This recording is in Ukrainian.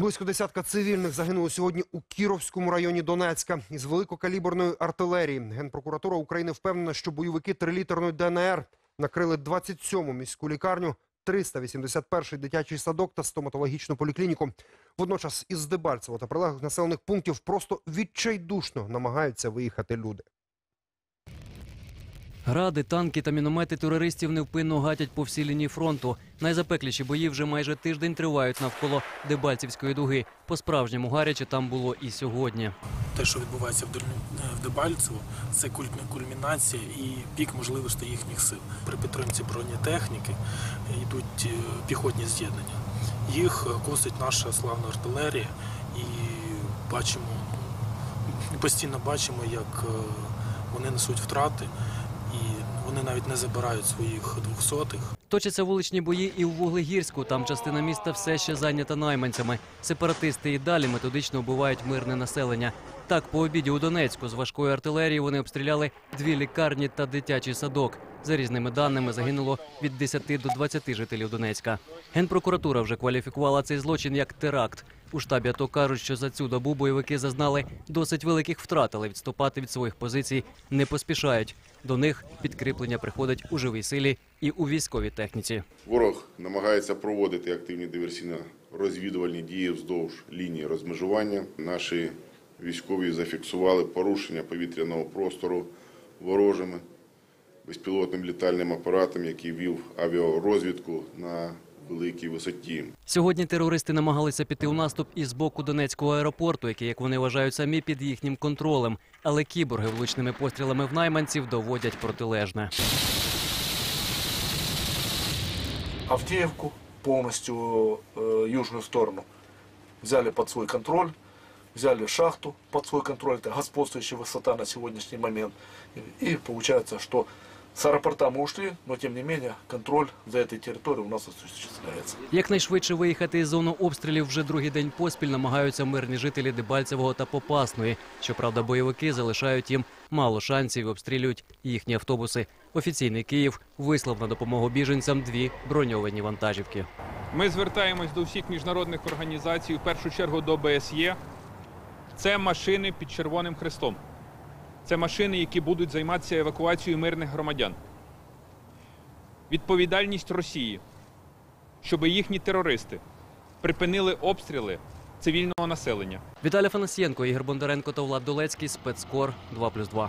Близько десятка цивільних загинуло сьогодні у Кіровському районі Донецька із великокаліберної артилерії. Генпрокуратура України впевнена, що бойовики трилітерної ДНР накрили 27-му міську лікарню, 381-й дитячий садок та стоматологічну поліклініку. Водночас із Дебальцево та прилеглих населених пунктів просто відчайдушно намагаються виїхати люди. Гради, танки та міномети терористів невпинно гатять по всій лінії фронту. Найзапекліші бої вже майже тиждень тривають навколо Дебальцівської дуги. По-справжньому гаряче там було і сьогодні. те, що відбувається в Дельмі- Дебальцево, це кульмінація і пік можливостей їхніх сил. При підтримці бронетехніки йдуть е, піхотні з'єднання. Їх е, косить наша славна артилерія, і бачимо, ну, постійно бачимо, як е, вони несуть втрати, навіть не забирають своїх двохсотих. Точаться вуличні бої і у Вуглегірську. Там частина міста все ще зайнята найманцями. Сепаратисти і далі методично вбивають мирне населення. Так, по обіді у Донецьку з важкої артилерії вони обстріляли дві лікарні та дитячий садок. За різними даними загинуло від 10 до 20 жителів Донецька. Генпрокуратура вже кваліфікувала цей злочин як теракт. У штабі АТО кажуть, що за цю добу бойовики зазнали досить великих втрат, але відступати від своїх позицій не поспішають. До них підкріплення приходить у живій силі і у військовій техніці. Ворог намагається проводити активні диверсійно-розвідувальні дії вздовж лінії розмежування. Наші військові зафіксували порушення повітряного простору ворожими безпілотним літальним апаратом, який вів авіарозвідку на великій висоті. Сьогодні терористи намагалися піти у наступ із боку Донецького аеропорту, який, як вони вважають, самі під їхнім контролем. Але кіборги влучними пострілами в найманців доводять протилежне. Авдеевку, полностью э, южную сторону, взяли под свой контроль, взяли шахту под свой контроль, это господствующая высота на сегодняшний момент. И, и получается, что с аэропорта мы ушли, но тем не менее контроль за этой территорией у нас осуществляется. Якнайшвидше виїхати із зону обстрілів вже другий день поспіль намагаються мирні жителі Дебальцевого та Попасної. Щоправда, бойовики залишають їм мало шансів і обстрілюють їхні автобуси. Офіційний Київ вислав на допомогу біженцям дві броньовані вантажівки. Ми звертаємось до всіх міжнародних організацій, в першу чергу до ОБСЄ. Це машини під Червоним Хрестом. Це машини, які будуть займатися евакуацією мирних громадян. Відповідальність Росії, щоб їхні терористи припинили обстріли цивільного населення. Віталій Фанасьєнко, Ігор Бондаренко та Влад Долецький. Спецкор 2+,2.